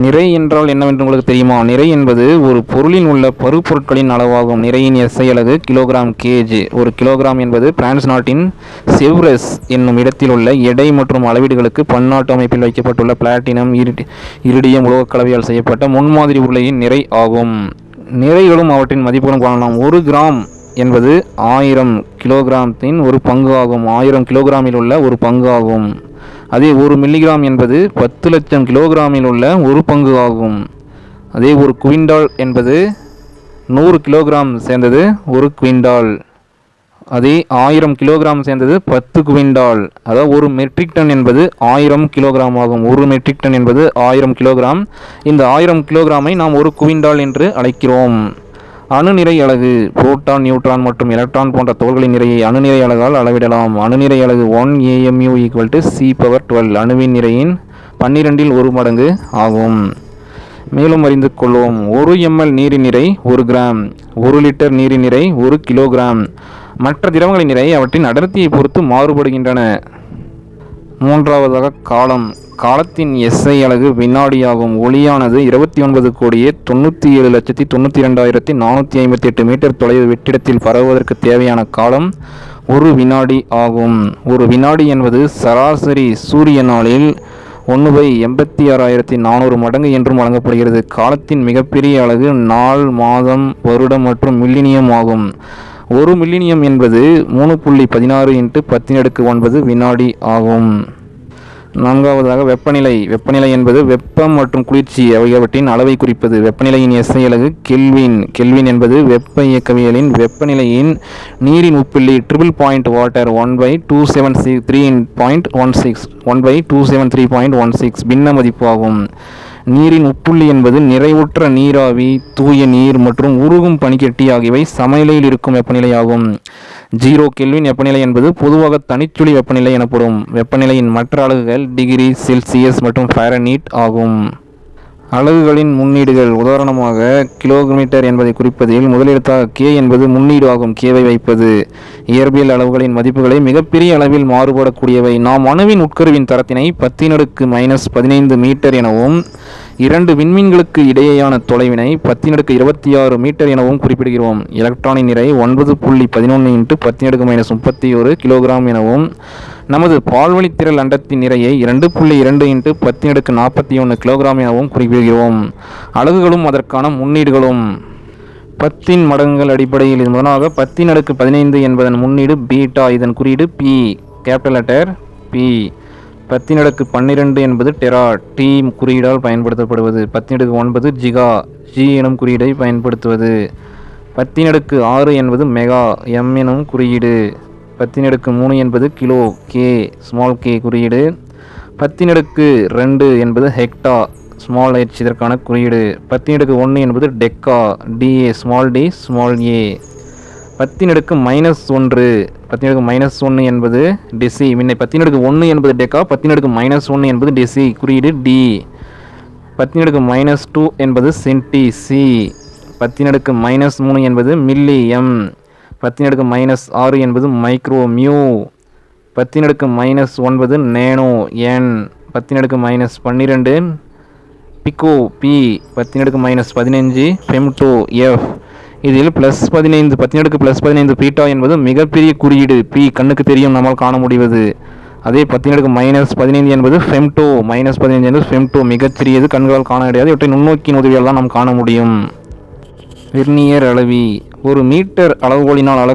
நிறை என்றால் என்னவென்று உங்களுக்கு தெரியுமா? நிறை என்பது ஒரு பொருளில் உள்ள பருப்பொருட்களின் அளவாகும். நிறையின் எஸ்ஐ அலகு கிலோகிராம் கேஜி. ஒரு கிலோகிராம் என்பது பிரான்ஸ் நாட்டின் செவ்ரஸ் என்னும் இடத்தில் உள்ள எடை மற்றும் அளவீடுகளுக்கு பன்னாட்டு அமைப்பில் வைக்கப்பட்டுள்ள பிளாட்டினம் இரிடி இரிடியம் உலோகக் கலவையால் செய்யப்பட்ட முன்மாதிரி உருளையின் நிறை ஆகும். நிறைகளும் அவற்றின் மதிப்புகளும் காணலாம். ஒரு கிராம் என்பது ஆயிரம் கிலோகிராமத்தின் ஒரு பங்கு ஆகும். ஆயிரம் கிலோகிராமில் உள்ள ஒரு பங்கு ஆகும். அதே ஒரு மில்லிகிராம் என்பது பத்து லட்சம் கிலோகிராமில் உள்ள ஒரு பங்கு ஆகும். அதே ஒரு குவிண்டால் என்பது நூறு கிலோகிராம் சேர்ந்தது ஒரு குவிண்டால். அதே ஆயிரம் கிலோகிராம் சேர்ந்தது பத்து குவிண்டால். அதாவது ஒரு மெட்ரிக் டன் என்பது ஆயிரம் கிலோகிராம் ஆகும். ஒரு மெட்ரிக் டன் என்பது ஆயிரம் கிலோகிராம். இந்த ஆயிரம் கிலோகிராமை நாம் ஒரு குவிண்டால் என்று அழைக்கிறோம். அணுநிறை அலகு புரோட்டான் நியூட்ரான் மற்றும் எலக்ட்ரான் போன்ற தோள்களின் நிறையை அணுநிறை அலகால் அளவிடலாம். அணுநிறை அலகு one AMU equal to C power twelve அணுவின் நிறையின் பன்னிரெண்டில் ஒரு மடங்கு ஆகும். மேலும் அறிந்து கொள்வோம். ஒரு எம்எல் நீரின் நிறை ஒரு கிராம் ஒரு லிட்டர் நீரின் நிறை ஒரு கிலோகிராம். மற்ற திரவங்களின் நிறை அவற்றின் அடர்த்தியை பொறுத்து மாறுபடுகின்றன. மூன்றாவதாக காலம். காலத்தின் எஸ்ஐ அலகு வினாடியாகும். ஒளியானது இருபத்தி ஒன்பது கோடியே தொண்ணூற்றி ஏழு லட்சத்தி தொண்ணூற்றி ரெண்டாயிரத்தி நானூற்றி ஐம்பத்தி எட்டு மீட்டர் தொலைவு வெற்றிடத்தில் பரவுவதற்கு தேவையான காலம் ஒரு வினாடி ஆகும். ஒரு வினாடி என்பது சராசரி சூரிய நாளில் ஒன்று பை எண்பத்தி ஆறாயிரத்தி நானூறு மடங்கு என்றும் வழங்கப்படுகிறது. காலத்தின் மிகப்பெரிய அலகு நாள் மாதம் வருடம் மற்றும் மில்லினியம் ஆகும். ஒரு மில்லினியம் என்பது மூணு புள்ளி பதினாறு இன்ட்டு பத்தினடுக்கு ஒன்பது வினாடி ஆகும். நான்காவதாக வெப்பநிலை. வெப்பநிலை என்பது வெப்பம் மற்றும் குளிர்ச்சி ஆகியவற்றின் அளவை குறிப்பது. வெப்பநிலையின் எஸ்ஐ அலகு கெல்வின். கெல்வின் என்பது வெப்ப இயக்கவியலின் வெப்பநிலையின் நீரின் உப்புள்ளி triple point water one by two seven six three point one six one by two seven three point one six பின்ன மதிப்பாகும் நீரின் உப்புள்ளி என்பது நிறைவுற்ற நீராவி தூய நீர் மற்றும் உருகும் பனிக்கட்டி ஆகியவை சமநிலையில் இருக்கும் வெப்பநிலையாகும். ஜீரோ கெல்வின் வெப்பநிலை என்பது பொதுவாக தனிச்சுழி வெப்பநிலை எனப்படும். வெப்பநிலையின் மற்ற அலகுகள் டிகிரி செல்சியஸ் மற்றும் ஃபாரனீட் ஆகும். அலகுகளின் முன்னீடுகள் உதாரணமாக கிலோமீட்டர் என்பதை குறிப்பதில் முதலெழுத்தாக கே என்பது முன்னீடு ஆகும். கேவை வைப்பது இயற்பியல் அளவுகளின் மதிப்புகளை மிகப்பெரிய அளவில் மாறுபடக்கூடியவை. நாம் அணுவின் உட்கருவின் தரத்தினை பத்தினடுக்கு மைனஸ் பதினைந்து மீட்டர் எனவும் இரண்டு விண்மீன்களுக்கு இடையேயான தொலைவினை பத்தினடுக்கு இருபத்தி ஆறு மீட்டர் எனவும் குறிப்பிடுகிறோம். எலக்ட்ரானின் நிறை ஒன்பது புள்ளி பதினொன்று இன்ட்டு பத்தினடுக்கு மைனஸ் முப்பத்தி ஒரு கிலோகிராம் எனவும் நமது பால்வழித்திரள் அண்டத்தின் நிறையை இரண்டு புள்ளி இரண்டு இன்ட்டு பத்தினடுக்கு நாற்பத்தி ஒன்று கிலோகிராம் எனவும் குறிப்பிடுகிறோம். அலகுகளும் அதற்கான முன்னீடுகளும். பத்தின் மடங்குகள் அடிப்படையில் இது முதலாக பத்தின் அடுக்கு பதினைந்து என்பதன் முன்னீடு பீட்டா இதன் குறியீடு பி கேபிட்டல் லெட்டர் பி பத்தினடுக்கு பன்னிரெண்டு என்பது டெரா டி குறியீடால் பயன்படுத்தப்படுவது. பத்தினடுக்கு ஒன்பது ஜிகா ஜி எனும் குறியீடை பயன்படுத்துவது. பத்தினடுக்கு ஆறு என்பது மெகா எம் எனும் குறியீடு. பத்தினடுக்கு மூணு என்பது கிலோ கே ஸ்மால் கே குறியீடு. பத்தினடுக்கு ரெண்டு என்பது ஹெக்டா ஸ்மால் ஹெச் இதற்கான குறியீடு. பத்தினடுக்கு ஒன்று என்பது deca DA small D small A. பத்தினடுக்கு minus ஒன்று பத்தினடுக்கு மைனஸ் ஒன்று என்பது டிசி முன்னை பத்தினடுக்கு ஒன்று என்பது டெக்கா பத்தினடுக்கு மைனஸ் ஒன்று என்பது டிசி குறியீடு டி பத்தினடுக்கு மைனஸ் டூ என்பது சென்டி சி பத்தினடுக்கு மைனஸ் மூணு என்பது மில்லி எம் பத்தினடுக்கு மைனஸ் ஆறு என்பது மைக்ரோ மியூ பத்தினடுக்கு மைனஸ் ஒன்பது நேனோ என் பத்தினடுக்கு மைனஸ் பன்னிரெண்டு பிகோ பி பத்தினடுக்கு மைனஸ் பதினஞ்சு ஃபெம்டோ எஃப் இதில் ப்ளஸ் பதினைந்து பத்தினடுக்கு ப்ளஸ் பதினைந்து பீட்டா என்பது மிகப்பெரிய குறியீடு. பி கண்ணுக்கு தெரியும் நம்மால் காண முடிவது. அதே பத்தினடுக்கு மைனஸ் பதினைந்து என்பது ஃபெம்டோ மைனஸ் பதினைந்து என்பது ஃபெம்டோ மிகச்சிறியது கண்களால் காண கிடையாது இவற்றை நுண்ணோக்கியின் உதவியால் தான் நாம் காண முடியும். வெர்னியர் அளவி. ஒரு மீட்டர் அளவுகோலினால் அள